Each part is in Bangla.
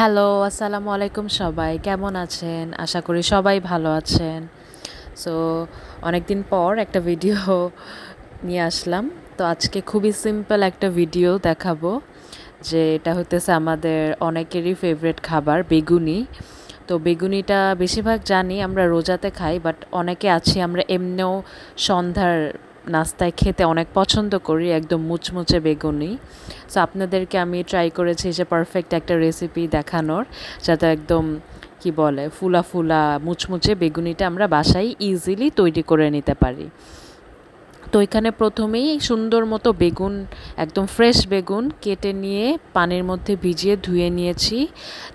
হ্যালো, আসসালামু আলাইকুম সবাই। কেমন আছেন? আশা করি সবাই ভালো আছেন। সো অনেক দিন পর একটা ভিডিও নিয়ে আসলাম। তো আজকে খুবই সিম্পল একটা ভিডিও দেখাবো। যে এটা হতেছে আমাদের অনেকেরই ফেভারেট খাবার, বেগুনি। তো বেগুনিটা বেশিরভাগ জানি আমরা রোজাতে খাই বাট অনেকে আছি আমরা এমনিও সন্ধ্যার নাস্তায় খেতে অনেক পছন্দ করি, একদম মুচমুচে বেগুনি। সো আপনাদেরকে আমি ট্রাই করেছি যে পারফেক্ট একটা রেসিপি দেখানোর, যাতে একদম, কি বলে, ফুলা ফুলা, মুচমুচে বেগুনিটা আমরা বাসায় ইজিলি তৈরি করে নিতে পারি। তো এখানে প্রথমেই সুন্দর মতো বেগুন, একদম ফ্রেশ বেগুন কেটে নিয়ে পানির মধ্যে ভিজিয়ে ধুয়ে নিয়েছি।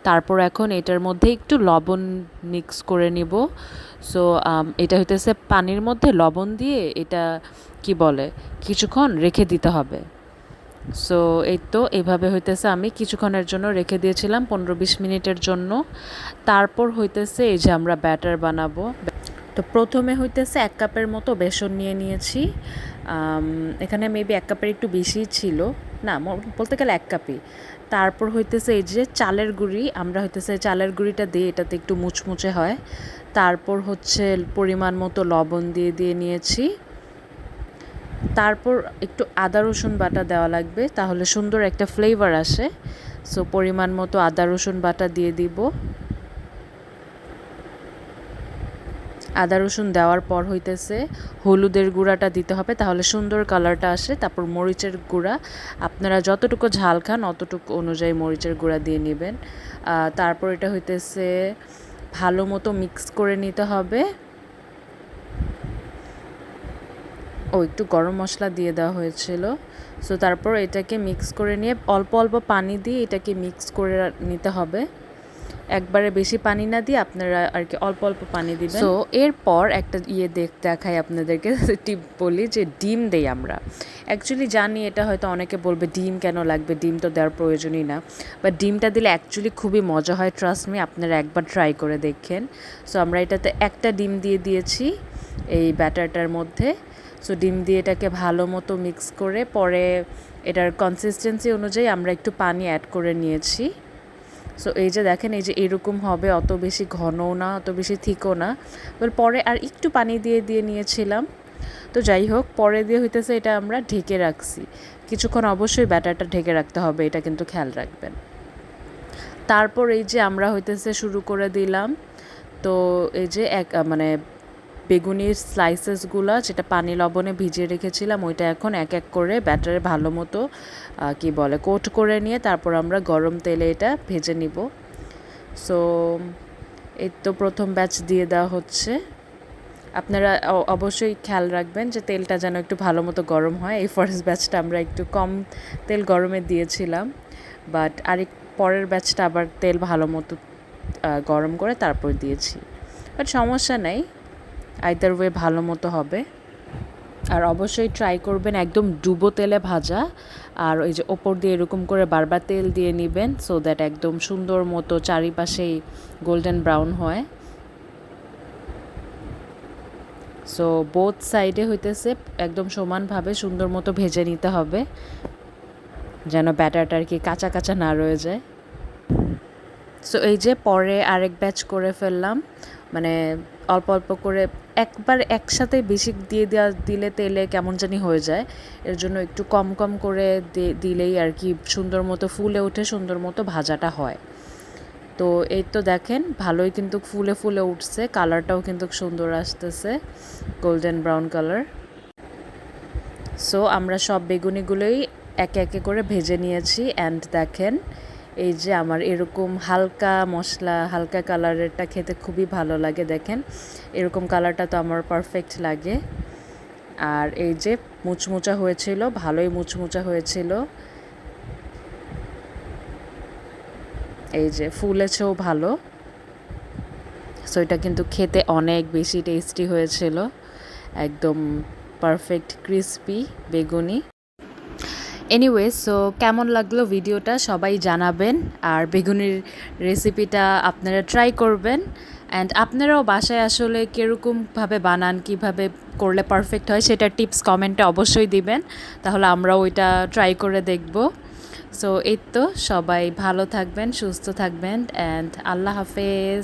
তারপর এখন এটার মধ্যে একটু লবণ মিক্স করে নিব। সো এটা হইতেছে পানির মধ্যে লবণ দিয়ে এটা কি বলে, কিছুক্ষণ রেখে দিতে হবে। সো এই তো এইভাবে হইতেছে আমি কিছুক্ষণের জন্য রেখে দিয়েছিলাম, পনেরো বিশ মিনিটের জন্য। তারপর হইতেছে এই যে আমরা ব্যাটার বানাবো। তো প্রথমে হইতেছে এক কাপের মতো বেসন নিয়ে নিয়েছি। এখানে মেবি এক কাপের একটু বেশি ছিল। না বলতে গেলে এক কাপই। তারপর হইতেছে এই যে চালের গুঁড়ি, আমরা হইতেছে চালের গুঁড়িটা দিই এটাতে একটু মুচমুচে হয়। তারপর হচ্ছে পরিমাণ মতো লবণ দিয়ে দিয়ে নিয়েছি। তারপর একটু আদা, রসুন বাটা দেওয়া লাগবে, তাহলে সুন্দর একটা ফ্লেভার আসে। সো পরিমাণ মতো আদা, রসুন বাটা দিয়ে দিব। আদা রসুন দেওয়ার পর হইতেছে হলুদের গুঁড়াটা দিতে হবে, তাহলে সুন্দর কালারটা আসে। তারপর মরিচের গুঁড়া, আপনারা যতটুকু ঝাল খান অতটুকু অনুযায়ী মরিচের গুঁড়া দিয়ে নেবেন। তারপর এটা হইতেছে ভালো মতো মিক্স করে নিতে হবে। ও, একটু গরম মশলা দিয়ে দেওয়া হয়েছিল। সো, তারপর এটাকে মিক্স করে নিয়ে অল্প অল্প পানি দিয়ে এটাকে মিক্স করে নিতে হবে। একবারে বেশি পানি না দিয়ে আপনারা আর কি অল্প অল্প পানি দিবেন। সো এরপর একটা ইয়ে দেখ, দেখাই আপনাদেরকে, টিপ বলি যে ডিম দেই আমরা। অ্যাকচুয়ালি জানি এটা হয়তো অনেকে বলবে, ডিম কেন লাগবে? ডিম তো দেওয়ার প্রয়োজনই না। বাট ডিমটা দিলে অ্যাকচুয়ালি খুবই মজা হয় ট্রাস্ট মি আপনারা একবার ট্রাই করে দেখেন। সো আমরা এটাতে একটা ডিম দিয়ে দিয়েছি এই ব্যাটারটার মধ্যে। সো ডিম দিয়ে এটাকে ভালো মতো মিক্স করে, পরে এটার কনসিস্টেন্সি অনুযায়ী আমরা একটু পানি অ্যাড করে নিয়েছি। সো এই যে দেখেন, এই যে এরকম হবে, অত বেশি ঘনও না, অত বেশি থিকও না। এবার পরে আর একটু পানি দিয়ে দিয়ে নিয়েছিলাম। তো যাই হোক, পরে দিয়ে হইতেছে এটা আমরা ঢেকে রাখছি। কিছুক্ষণ অবশ্যই ব্যাটারটা ঢেকে রাখতে হবে, এটা কিন্তু খেয়াল রাখবেন। তারপর এই যে আমরা হইতেছে শুরু করে দিলাম। তো এই যে এক মানে বেগুনির স্লাইসেসগুলো যেটা পানি লবণে ভিজিয়ে রেখেছিলাম, ওইটা এখন এক এক করে ব্যাটারে ভালো মতো কি বলে, কোট করে নিয়ে তারপর আমরা গরম তেলে এটা ভেজে নিব। সো এই তো প্রথম ব্যাচ দিয়ে দেওয়া হচ্ছে। আপনারা অবশ্যই খেয়াল রাখবেন যে তেলটা যেন একটু ভালো মতো গরম হয়। এই ফার্স্ট ব্যাচটা আমরা একটু কম তেল গরমে দিয়েছিলাম বাট আরেক পরের ব্যাচটা আবার তেল ভালো মতো গরম করে তারপর দিয়েছি। বাট সমস্যা নেই। আইদার ওয়ে ভালো মতো হবে। আর অবশ্যই ট্রাই করবেন একদম ডুবো তেলে ভাজা, আর ওই যে ওপর দিয়ে এরকম করে বারবার তেল দিয়ে নেবেন সো দ্যাট একদম সুন্দর মতো চারিপাশেই গোল্ডেন ব্রাউন হয়। সো বোথ সাইডে হইতেছে একদম সমানভাবে সুন্দর মতো ভেজে নিতে হবে, যেন ব্যাটারটা আর কি কাঁচা কাঁচা না রয়ে যায়। সো এই যে পরে আরেক ব্যাচ করে ফেললাম মানে অল্প অল্প করে একবার একসাথে বেশি দিয়ে দেওয়া দিলে তেলে কেমন জানি হয়ে যায়। এর জন্য একটু কম কম করে দিলেই আর কি সুন্দর মতো ফুলে উঠে সুন্দর মতো ভাজাটা হয়। তো এই তো দেখেন, ভালোই কিন্তু ফুলে ফুলে উঠছে, কালারটাও কিন্তু সুন্দর আসতেছে গোল্ডেন ব্রাউন কালার সো আমরা সব বেগুনিগুলোই একে একে করে ভেজে নিয়েছি অ্যান্ড দেখেন এই যে আমার এরকম হালকা মশলা, হালকা কালারেরটা খেতে খুবই ভালো লাগে, দেখেন। এরকম কালারটা তো আমার পারফেক্ট লাগে। আর এই যে মুচমুচা হয়েছিল, ভালোই মুচমুচা হয়েছিল। এই যে ফুলেছেও ভালো। সো এটা কিন্তু খেতে অনেক বেশি টেস্টি হয়েছিল। একদম perfect crispy beguni. Anyway so কেমন লাগল ভিডিওটা? সবাই জানাবেন। আর বেগুনির রেসিপিটা আপনারা ট্রাই করবেন। অ্যান্ড আপনারাও বাসায় আসলে কীরকমভাবে বানান, কীভাবে করলে পারফেক্ট হয়, সেটা টিপস কমেন্টে অবশ্যই দিবেন। তাহলে আমরাও ওইটা ট্রাই করে দেখব। সো এই তো, সবাই ভালো থাকবেন, সুস্থ থাকবেন অ্যান্ড আল্লাহ হাফেজ।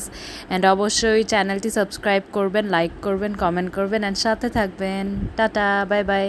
অ্যান্ড অবশ্যই চ্যানেলটি সাবস্ক্রাইব করবেন লাইক করবেন কমেন্ট করবেন অ্যান্ড সাথে থাকবেন। Tata bye bye